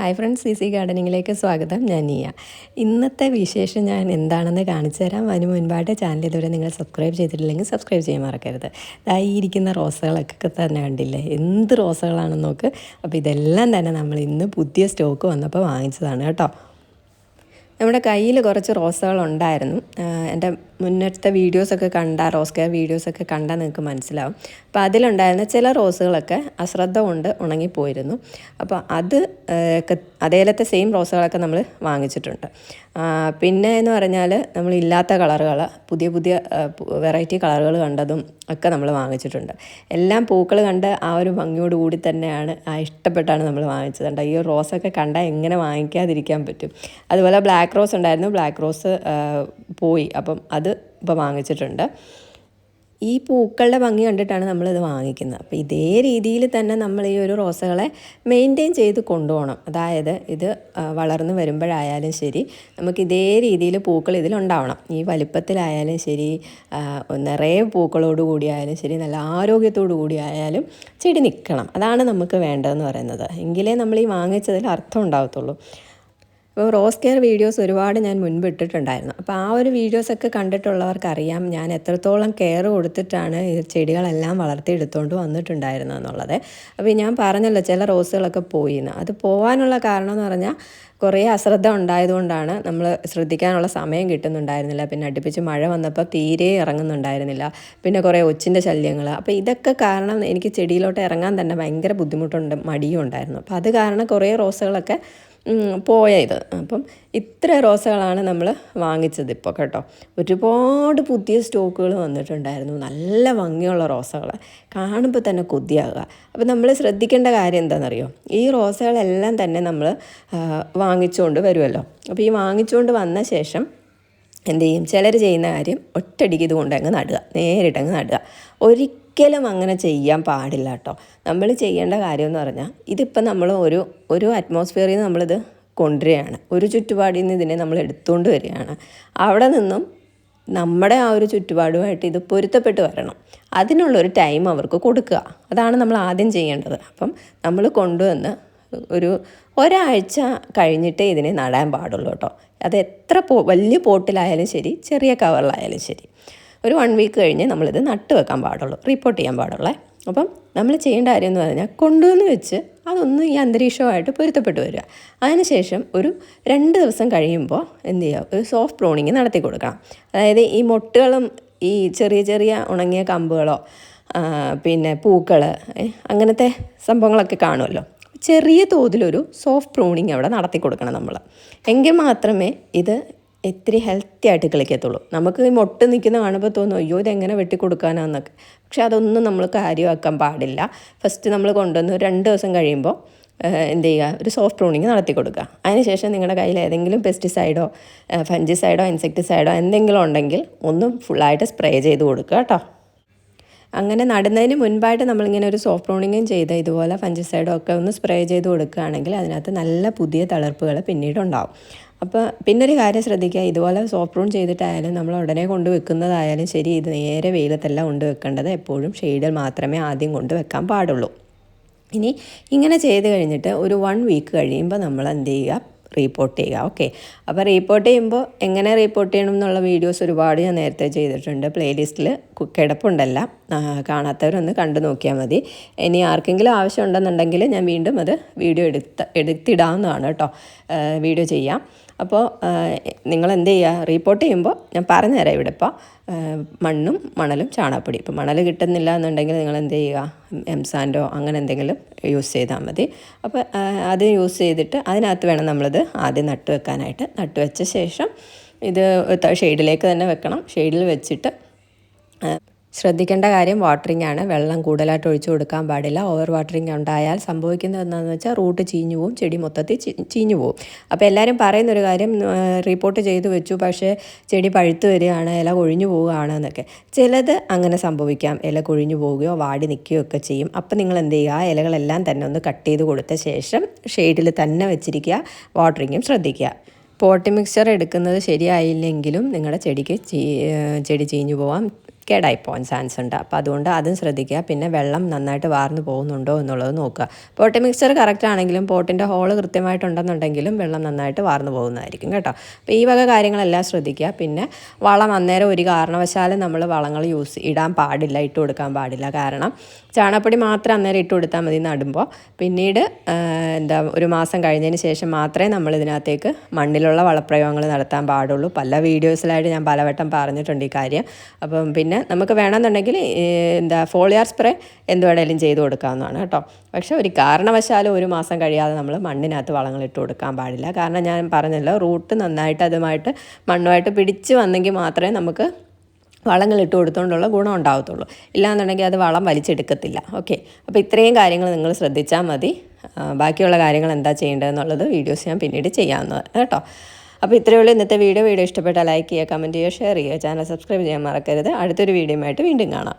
Hi friends easy ഗാർഡനിങ്ങിലേക്ക് സ്വാഗതം. ഞാൻ നീയ. ഇന്നത്തെ വിശേഷം ഞാൻ എന്താണെന്ന് കാണിച്ചു തരാം. അതിന് മുൻപായിട്ട് ചാനൽ ഇതുവരെ നിങ്ങൾ സബ്സ്ക്രൈബ് ചെയ്തിട്ടില്ലെങ്കിൽ സബ്സ്ക്രൈബ് ചെയ്യാൻ മറക്കരുത്. ഈ ഇരിക്കുന്ന റോസുകളൊക്കെ തന്നെ കണ്ടില്ലേ? എന്ത് റോസുകളാണെന്ന് നോക്ക്? അപ്പോൾ ഇതെല്ലാം തന്നെ നമ്മൾ ഇന്ന് പുതിയ സ്റ്റോക്ക് വന്നപ്പോൾ വാങ്ങിച്ചതാണ് കേട്ടോ. നമ്മുടെ കയ്യിൽ കുറച്ച് റോസുകളുണ്ടായിരുന്നു. എന്റെ മുന്നത്തെ വീഡിയോസൊക്കെ കണ്ട റോസ് കെയർ വീഡിയോസൊക്കെ കണ്ടാൽ നിങ്ങൾക്ക് മനസ്സിലാവും. അപ്പോൾ അതിലുണ്ടായിരുന്ന ചില റോസുകളൊക്കെ അശ്രദ്ധ കൊണ്ട് ഉണങ്ങിപ്പോയിരുന്നു. അപ്പോൾ അത് അതേലത്തെ സെയിം റോസുകളൊക്കെ നമ്മൾ വാങ്ങിച്ചിട്ടുണ്ട്. പിന്നെ എന്ന് പറഞ്ഞാൽ നമ്മൾ ഇല്ലാത്ത കളറുകൾ പുതിയ പുതിയ വെറൈറ്റി കളറുകൾ കണ്ടതും ഒക്കെ നമ്മൾ വാങ്ങിച്ചിട്ടുണ്ട്. എല്ലാം പൂക്കൾ കണ്ട് ആ ഒരു ഭംഗിയോട് കൂടി തന്നെയാണ് ആ ഇഷ്ടപ്പെട്ടാണ് നമ്മൾ വാങ്ങിച്ചത്. ഈ റോസൊക്കെ കണ്ടാൽ എങ്ങനെ വാങ്ങിക്കാതിരിക്കാൻ പറ്റും. അതുപോലെ ബ്ലാക്ക് റോസ് ഉണ്ടായിരുന്നു. ബ്ലാക്ക് റോസ് പോയി. അപ്പം അത് ഇപ്പോൾ വാങ്ങിച്ചിട്ടുണ്ട്. ഈ പൂക്കളുടെ ഭംഗി കണ്ടിട്ടാണ് നമ്മളിത് വാങ്ങിക്കുന്നത്. അപ്പോൾ ഇതേ രീതിയിൽ തന്നെ നമ്മൾ ഈ ഒരു റോസകളെ മെയിന്റെയിൻ ചെയ്ത് കൊണ്ടുപോകണം. അതായത് ഇത് വളർന്നു വരുമ്പോഴായാലും ശരി നമുക്ക് ഇതേ രീതിയിൽ പൂക്കൾ ഇതിലുണ്ടാവണം ഈ വലിപ്പത്തിലായാലും ശരി നിറയെ പൂക്കളോട് കൂടിയായാലും ശരി നല്ല ആരോഗ്യത്തോടു കൂടിയായാലും ചെടി നിൽക്കണം. അതാണ് നമുക്ക് വേണ്ടതെന്ന് പറയുന്നത്. എങ്കിലേ നമ്മൾ ഈ വാങ്ങിച്ചതിൽ അർത്ഥം ഉണ്ടാകത്തുള്ളൂ അപ്പോൾ റോസ് കെയർ വീഡിയോസ് ഒരുപാട് ഞാൻ മുൻപ് ഇട്ടിട്ടുണ്ടായിരുന്നു. അപ്പോൾ ആ ഒരു വീഡിയോസൊക്കെ കണ്ടിട്ടുള്ളവർക്കറിയാം ഞാൻ എത്രത്തോളം കെയർ കൊടുത്തിട്ടാണ് ഈ ചെടികളെല്ലാം വളർത്തിയെടുത്തുകൊണ്ട് വന്നിട്ടുണ്ടായിരുന്നു എന്നുള്ളത്. അപ്പോൾ ഞാൻ പറഞ്ഞല്ലോ ചില റോസുകളൊക്കെ പോയിന്ന്. അത് പോകാനുള്ള കാരണം എന്ന് പറഞ്ഞാൽ കുറേ അശ്രദ്ധ ഉണ്ടായതുകൊണ്ടാണ് നമ്മൾ ശ്രദ്ധിക്കാനുള്ള സമയം കിട്ടുന്നുണ്ടായിരുന്നില്ല. പിന്നെ അടുപ്പിച്ച് മഴ വന്നപ്പോൾ തീരെ ഇറങ്ങുന്നുണ്ടായിരുന്നില്ല. പിന്നെ കുറേ ഒച്ചിന്റെ ശല്യങ്ങൾ. അപ്പോൾ ഇതൊക്കെ കാരണം എനിക്ക് ചെടിയിലോട്ട് ഇറങ്ങാൻ തന്നെ ഭയങ്കര ബുദ്ധിമുട്ടുണ്ട് മടിയും ഉണ്ടായിരുന്നു. അപ്പോൾ അത് കാരണം കുറേ റോസുകളൊക്കെ പോയ ഇത്. അപ്പം ഇത്ര റോസകളാണ് നമ്മൾ വാങ്ങിച്ചത് ഇപ്പോൾ കേട്ടോ. ഒരുപാട് പുതിയ സ്റ്റോക്കുകൾ വന്നിട്ടുണ്ടായിരുന്നു. നല്ല ഭംഗിയുള്ള റോസകൾ കാണുമ്പോൾ തന്നെ കൊതിയാകുക അപ്പം നമ്മൾ ശ്രദ്ധിക്കേണ്ട കാര്യം എന്താണെന്നറിയോ ഈ റോസകളെല്ലാം തന്നെ നമ്മൾ വാങ്ങിച്ചുകൊണ്ട് വരുമല്ലോ അപ്പോൾ ഈ വാങ്ങിച്ചുകൊണ്ട് വന്ന ശേഷം എന്ത് ചെയ്യും? ചിലർ ചെയ്യുന്ന കാര്യം ഒറ്റടിക്ക് ഇത് കൊണ്ടങ്ങ് നടുക. നേരിട്ടങ്ങ് നടുക. ഒരിക്കലും അങ്ങനെ ചെയ്യാൻ പാടില്ല കേട്ടോ. നമ്മൾ ചെയ്യേണ്ട കാര്യം എന്ന് പറഞ്ഞാൽ ഇതിപ്പോൾ നമ്മൾ ഒരു ഒരു അറ്റ്മോസ്ഫിയറിൽ നിന്ന് നമ്മളിത് കൊണ്ടുവരികയാണ്. ഒരു ചുറ്റുപാടിൽ നിന്ന് ഇതിനെ നമ്മൾ എടുത്തുകൊണ്ട് വരികയാണ്. അവിടെ നിന്നും നമ്മുടെ ആ ഒരു ചുറ്റുപാടുമായിട്ട് ഇത് പൊരുത്തപ്പെട്ട് വരണം. അതിനുള്ളൊരു ടൈം അവർക്ക് കൊടുക്കുക. അതാണ് നമ്മൾ ആദ്യം ചെയ്യേണ്ടത്. അപ്പം നമ്മൾ കൊണ്ടുവന്ന് ഒരു ഒരാഴ്ച കഴിഞ്ഞിട്ടേ ഇതിനെ നടാൻ പാടുള്ളൂ കേട്ടോ. അത് എത്ര പോ വലിയ പോട്ടിലായാലും ശരി ചെറിയ കവറിലായാലും ശരി. ഒരു വൺ വീക്ക് കഴിഞ്ഞ് നമ്മളിത് നട്ട് വെക്കാൻ പാടുള്ളൂ റിപ്പോർട്ട് ചെയ്യാൻ പാടുള്ളേ. അപ്പം നമ്മൾ ചെയ്യേണ്ട കാര്യം എന്ന് പറഞ്ഞാൽ കൊണ്ടുവന്ന് വെച്ച് അതൊന്ന് ഈ അന്തരീക്ഷമായിട്ട് പൊരുത്തപ്പെട്ട് വരിക. അതിനുശേഷം ഒരു രണ്ട് ദിവസം കഴിയുമ്പോൾ എന്ത് ചെയ്യുക? ഒരു സോഫ്റ്റ് പ്രോണിങ് നടത്തി കൊടുക്കണം. അതായത് ഈ മൊട്ടുകളും ഈ ചെറിയ ചെറിയ ഉണങ്ങിയ കമ്പുകളോ പിന്നെ പൂക്കൾ അങ്ങനത്തെ സംഭവങ്ങളൊക്കെ കാണുമല്ലോ. ചെറിയ തോതിലൊരു സോഫ്റ്റ് പ്രൂണിങ് അവിടെ നടത്തി കൊടുക്കണം നമ്മൾ എങ്കിൽ മാത്രമേ ഇത് ഇത്തിരി ഹെൽത്തി ആയിട്ട് കളിക്കത്തുള്ളൂ. നമുക്ക് ഈ മൊട്ട് നിൽക്കുന്ന കാണുമ്പോൾ തോന്നും അയ്യോ ഇതെങ്ങനെ വെട്ടിക്കൊടുക്കാനാന്നൊക്കെ. പക്ഷെ അതൊന്നും നമ്മൾ കാര്യമാക്കാൻ പാടില്ല. ഫസ്റ്റ് നമ്മൾ കൊണ്ടുവന്ന് രണ്ട് ദിവസം കഴിയുമ്പോൾ എന്ത് ചെയ്യുക? ഒരു സോഫ്റ്റ് പ്രൂണിങ് നടത്തി കൊടുക്കുക. അതിനുശേഷം നിങ്ങളുടെ കയ്യിൽ ഏതെങ്കിലും പെസ്റ്റിസൈഡോ ഫഞ്ചിസൈഡോ ഇൻസെക്ടിസൈഡോ എന്തെങ്കിലും ഉണ്ടെങ്കിൽ ഒന്ന് ഫുള്ളായിട്ട് സ്പ്രേ ചെയ്ത് കൊടുക്കുക കേട്ടോ. അങ്ങനെ നടുന്നതിന് മുൻപായിട്ട് നമ്മളിങ്ങനെ ഒരു സോഫ്റ്റ് റോണിങ്ങും ചെയ്ത് ഇതുപോലെ ഫഞ്ചിസൈഡോ ഒക്കെ ഒന്ന് സ്പ്രേ ചെയ്ത് കൊടുക്കുകയാണെങ്കിൽ അതിനകത്ത് നല്ല പുതിയ തളർപ്പുകൾ പിന്നീടുണ്ടാവും അപ്പോൾ പിന്നെ ഒരു കാര്യം ശ്രദ്ധിക്കുക ഇതുപോലെ സോഫ്റ്റ് റൂൺ ചെയ്തിട്ടായാലും നമ്മൾ ഉടനെ കൊണ്ട് വെക്കുന്നതായാലും ശരി ഇത് നേരെ വെയിലത്തെല്ലാം കൊണ്ട് വെക്കേണ്ടത്. എപ്പോഴും ഷെയ്ഡിൽ മാത്രമേ ആദ്യം കൊണ്ട് വെക്കാൻ പാടുള്ളൂ. ഇനി ഇങ്ങനെ ചെയ്ത് കഴിഞ്ഞിട്ട് ഒരു വൺ വീക്ക് കഴിയുമ്പോൾ നമ്മൾ എന്ത് ചെയ്യുക? റീപ്പോർട്ട് ചെയ്യുക ഓക്കെ അപ്പോൾ റീപ്പോർട്ട് ചെയ്യുമ്പോൾ എങ്ങനെ റീപ്പോർട്ട് ചെയ്യണം എന്നുള്ള വീഡിയോസ് ഒരുപാട് ഞാൻ നേരത്തെ ചെയ്തിട്ടുണ്ട്. പ്ലേലിസ്റ്റിൽ കിടപ്പുണ്ടല്ല. കാണാത്തവരൊന്ന് കണ്ടു നോക്കിയാൽ മതി. ഇനി ആർക്കെങ്കിലും ആവശ്യമുണ്ടെന്നുണ്ടെങ്കിൽ ഞാൻ വീണ്ടും അത് വീഡിയോ എടുത്ത് എടുത്തിടാവുന്നതാണ് കേട്ടോ. വീഡിയോ ചെയ്യാം. അപ്പോൾ നിങ്ങൾ എന്ത് ചെയ്യുക റിപ്പോർട്ട് ചെയ്യുമ്പോൾ ഞാൻ പറഞ്ഞുതരാം ഇവിടെ ഇപ്പോൾ. മണ്ണും മണലും ചാണകപ്പൊടി. ഇപ്പോൾ മണൽ കിട്ടുന്നില്ല എന്നുണ്ടെങ്കിൽ നിങ്ങൾ എന്ത് ചെയ്യുക? എംസാൻഡോ അങ്ങനെ എന്തെങ്കിലും യൂസ് ചെയ്താൽ മതി. അപ്പോൾ അത് യൂസ് ചെയ്തിട്ട് അതിനകത്ത് വേണം നമ്മളിത് ആദ്യം നട്ടു വെക്കാനായിട്ട്. നട്ടു വെച്ച ശേഷം ഇത് ഷെയ്ഡിലേക്ക് തന്നെ വെക്കണം. ഷെയ്ഡിൽ വെച്ചിട്ട് ശ്രദ്ധിക്കേണ്ട കാര്യം വാട്ടറിംഗ് ആണ്. വെള്ളം കൂടുതലായിട്ട് ഒഴിച്ചു കൊടുക്കാൻ പാടില്ല. ഓവർ വാട്ടറിംഗ് ഉണ്ടായാൽ സംഭവിക്കുന്നത് എന്താണെന്ന് വെച്ചാൽ റൂട്ട് ചീഞ്ഞു പോവും ചെടി മൊത്തത്തിൽ ചീഞ്ഞു പോവും. അപ്പോൾ എല്ലാവരും പറയുന്നൊരു കാര്യം റിപ്പോർട്ട് ചെയ്തു വെച്ചു. പക്ഷേ ചെടി പഴുത്തു വരികയാണ് ഇല കൊഴിഞ്ഞു പോവുകയാണ് എന്നൊക്കെ. ചിലത് അങ്ങനെ സംഭവിക്കാം. ഇല കൊഴിഞ്ഞു പോവുകയോ വാടി നിൽക്കുകയോ ഒക്കെ ചെയ്യും. അപ്പോൾ നിങ്ങൾ എന്ത് ചെയ്യുക? ഇലകളെല്ലാം തന്നെ ഒന്ന് കട്ട് ചെയ്ത് കൊടുത്ത ശേഷം ഷെയ്ഡിൽ തന്നെ വെച്ചിരിക്കുക. വാട്ടറിങ്ങും ശ്രദ്ധിക്കുക. പോട്ടി മിക്സ്ചർ എടുക്കുന്നത് ശരിയായില്ലെങ്കിലും നിങ്ങളുടെ ചെടിക്ക് ചെടി ചീഞ്ഞു പോവാം. കേടായി പോകാൻ ചാൻസ് ഉണ്ട്. അപ്പോൾ അതുകൊണ്ട് അതും ശ്രദ്ധിക്കുക. പിന്നെ വെള്ളം നന്നായിട്ട് വാർന്നു പോകുന്നുണ്ടോ എന്നുള്ളത് നോക്കുക. പോട്ട് മിക്സർ കറക്റ്റ് ആണെങ്കിലും പോട്ടിന്റെ ഹോൾ കൃത്യമായിട്ടുണ്ടെന്നുണ്ടെങ്കിലും വെള്ളം നന്നായിട്ട് വാർന്നു പോകുന്നതായിരിക്കും കേട്ടോ. അപ്പോൾ ഈ വക കാര്യങ്ങളെല്ലാം ശ്രദ്ധിക്കുക. പിന്നെ വളം അന്നേരം ഒരു കാരണവശാലും നമ്മൾ വളങ്ങൾ യൂസ് ഇടാൻ പാടില്ല ഇട്ട് കൊടുക്കാൻ പാടില്ല. കാരണം ചാണകപ്പൊടി മാത്രം അന്നേരം ഇട്ട് കൊടുത്താൽ മതി നടുമ്പോൾ പിന്നീട് എന്താ ഒരു മാസം കഴിഞ്ഞതിന് ശേഷം മാത്രമേ നമ്മൾ ഇതിനകത്തേക്ക് മണ്ണിലുള്ള വളപ്രയോഗങ്ങൾ നടത്താൻ പാടുള്ളൂ. പല വീഡിയോസിലായിട്ട് ഞാൻ പലവട്ടം പറഞ്ഞിട്ടുണ്ട് ഈ കാര്യം. അപ്പം പിന്നെ നമുക്ക് വേണമെന്നുണ്ടെങ്കിൽ എന്താ ഫോളിയാർ സ്പ്രേ എന്ത് വേണേലും ചെയ്ത് കൊടുക്കാവുന്നതാണ് കേട്ടോ. പക്ഷേ ഒരു കാരണവശാലും ഒരു മാസം കഴിയാതെ നമ്മൾ മണ്ണിനകത്ത് വളങ്ങൾ ഇട്ട് കൊടുക്കാൻ പാടില്ല. കാരണം ഞാൻ പറഞ്ഞല്ലോ റൂട്ട് നന്നായിട്ട് അതുമായിട്ട് മണ്ണുമായിട്ട് പിടിച്ച് വന്നെങ്കിൽ മാത്രമേ നമുക്ക് വളങ്ങൾ ഇട്ട് കൊടുത്തുകൊണ്ടുള്ള ഗുണം ഉണ്ടാകത്തുള്ളൂ ഇല്ലാന്നുണ്ടെങ്കിൽ അത് വളം വലിച്ചെടുക്കത്തില്ല. ഓക്കെ. അപ്പോൾ ഇത്രയും കാര്യങ്ങൾ നിങ്ങൾ ശ്രദ്ധിച്ചാൽ മതി. ബാക്കിയുള്ള കാര്യങ്ങൾ എന്താ ചെയ്യേണ്ടതെന്നുള്ളത് വീഡിയോസ് ഞാൻ പിന്നീട് ചെയ്യാവുന്നതാണ് കേട്ടോ. അപ്പോൾ ഇത്രയേ ഉള്ളൂ. ഇന്നത്തെ വീഡിയോ. വീഡിയോ ഇഷ്ടപ്പെട്ടാൽ ലൈക്ക് ചെയ്യുക കമന്റ് ചെയ്യുക ഷെയർ ചെയ്യുക. ചാനൽ സബ്സ്ക്രൈബ് ചെയ്യാൻ മറക്കരുത്. അടുത്തൊരു വീഡിയോയുമായിട്ട് വീണ്ടും കാണാം.